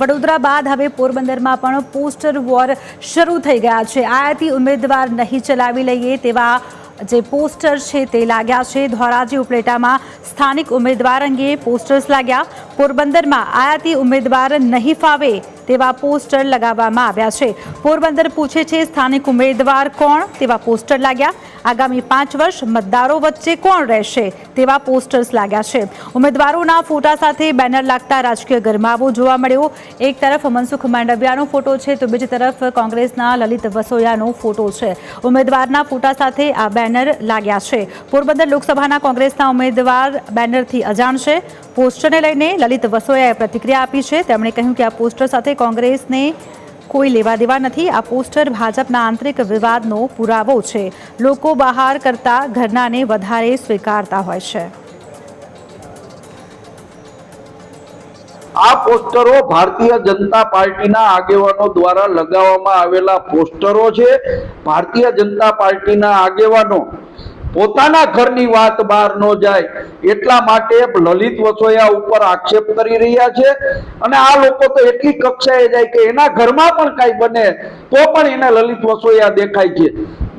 વડોદરા બાદ હવે પોરબંદરમાં પણ પોસ્ટર વોર શરૂ થઈ ગયા છે. આયાતી ઉમેદવાર નહીં ચલાવી લઈએ તેવા જે પોસ્ટર છે તે લાગ્યા છે. ધોરાજી ઉપલેટામાં સ્થાનિક ઉમેદવાર અંગે પોસ્ટર્સ લાગ્યા. પોરબંદરમાં આયાતી ઉમેદવાર નહીં ફાવે તેવા પોસ્ટર લગાવવામાં આવ્યા છે. પોરબંદર પૂછે છે, સ્થાનિક ઉમેદવાર કોણ? તેવા પોસ્ટર લાગ્યા. આગામી પાંચ વર્ષ મતદારો વચ્ચે કોણ રહેશે? તેવા પોસ્ટર્સ લાગ્યા છે. ઉમેદવારોના ફોટા સાથે બેનર લાગતા રાજકીય ગરમાવો જોવા મળ્યો. એક તરફ મનસુખ માંડવિયાનો ફોટો છે તો બીજી તરફ કોંગ્રેસના લલિત વસોયાનો ફોટો છે. ઉમેદવારના ફોટા સાથે આ બેનર લાગ્યા છે. પોરબંદર લોકસભાના કોંગ્રેસના ઉમેદવાર બેનરથી અજાણ છે. પોસ્ટરને લઈને લલિત વસોયાએ પ્રતિક્રિયા આપી છે. તેમણે કહ્યું કે આ પોસ્ટર સાથે કોંગ્રેસને કોઈ લેવા દેવા નથી. આ પોસ્ટર ભાજપના આંતરિક વિવાદનો પુરાવો છે. લોકો બહાર કરતા ઘરનાને વધારે સ્વીકારતા હોય છે. આ પોસ્ટરો ભારતીય જનતા પાર્ટીના આગેવાનો દ્વારા લગાવવામાં આવેલા પોસ્ટરો છે. ભારતીય જનતા પાર્ટીના આગેવાનો પોતાના ઘરની વાત બહાર ન જાય. એટલા માટે લલિત વસોયા ઉપર આક્ષેપ કરી રહ્યા છે. અને આ લોકો તો એટલી કક્ષાએ જાય કે એના ઘરમાં પણ કાંઈ બને તો પણ એને લલિત વસોયા દેખાય છે.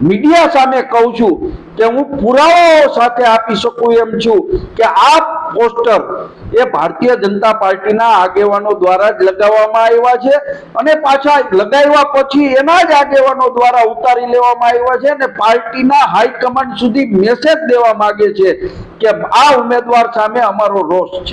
મીડિયા સામે કહું છું કે હું પુરાવાઓ સાથે આપી શકું એમ છું કે આ પોસ્ટર એ ભારતીય જનતા પાર્ટીના આગેવાનો દ્વારા જ લગાવવામાં આવ્યા છે અને પાછા લગાવ્યા પછી એના જ આગેવાનો દ્વારા ઉતારી લેવામાં આવ્યા છે અને પાર્ટીના હાઈકમાન્ડ સુધી મેસેજ દેવા માંગે છે કે આ ઉમેદવાર સામે અમારો રોષ છે.